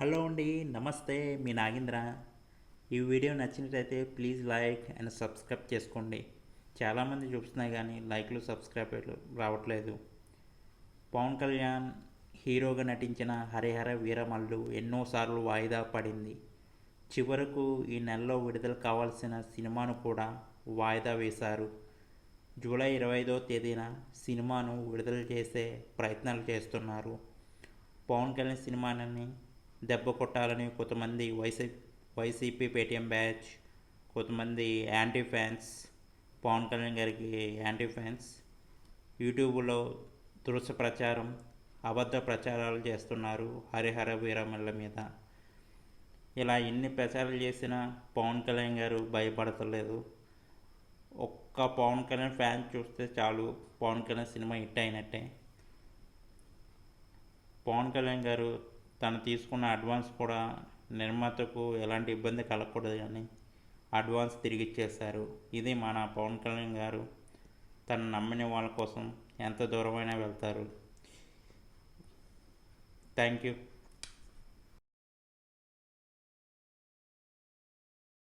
Hello అండి నమస్తే మీ నాగేంద్ర. ఈ వీడియో నచ్చినట్లయితే ప్లీజ్ లైక్ అండ్ సబ్స్క్రైబ్ చేసుకోండి. చాలామంది చూస్తున్నాయి కానీ లైక్లు సబ్స్క్రైబర్లు రావట్లేదు. పవన్ కళ్యాణ్ హీరోగా నటించిన హరిహర వీరమల్లు ఎన్నోసార్లు వాయిదా పడింది. చివరకు ఈ నెలలో విడుదల కావాల్సిన సినిమాను కూడా వాయిదా వేశారు. జూలై ఇరవై ఐదో తేదీన సినిమాను విడుదల చేసే ప్రయత్నాలు చేస్తున్నారు. పవన్ కళ్యాణ్ సినిమాని దెబ్బ కొట్టాలని కొంతమంది వైసీ వైసీపీ పేటీఎం బ్యాచ్ కొంతమంది యాంటీ ఫ్యాన్స్ పవన్ కళ్యాణ్ గారికి యాంటీ ఫ్యాన్స్ యూట్యూబ్లో దురుస ప్రచారం అబద్ధ ప్రచారాలు చేస్తున్నారు హరిహర వీరమల్ల మీద. ఇలా ఎన్ని ప్రచారాలు చేసినా పవన్ కళ్యాణ్ గారు భయపడతలేదు. ఒక్క పవన్ కళ్యాణ్ ఫ్యాన్ చూస్తే చాలు పవన్ కళ్యాణ్ సినిమా హిట్ అయినట్టే. పవన్ కళ్యాణ్ గారు తను తీసుకున్న అడ్వాన్స్ కూడా నిర్మాతకు ఎలాంటి ఇబ్బంది కలగకూడదు కానీ అడ్వాన్స్ తిరిగి ఇచ్చేశారు ఇది మన పవన్ కళ్యాణ్ గారు తను నమ్మిన వాళ్ళ కోసం ఎంత దూరమైనా వెళ్తారు. Thank you.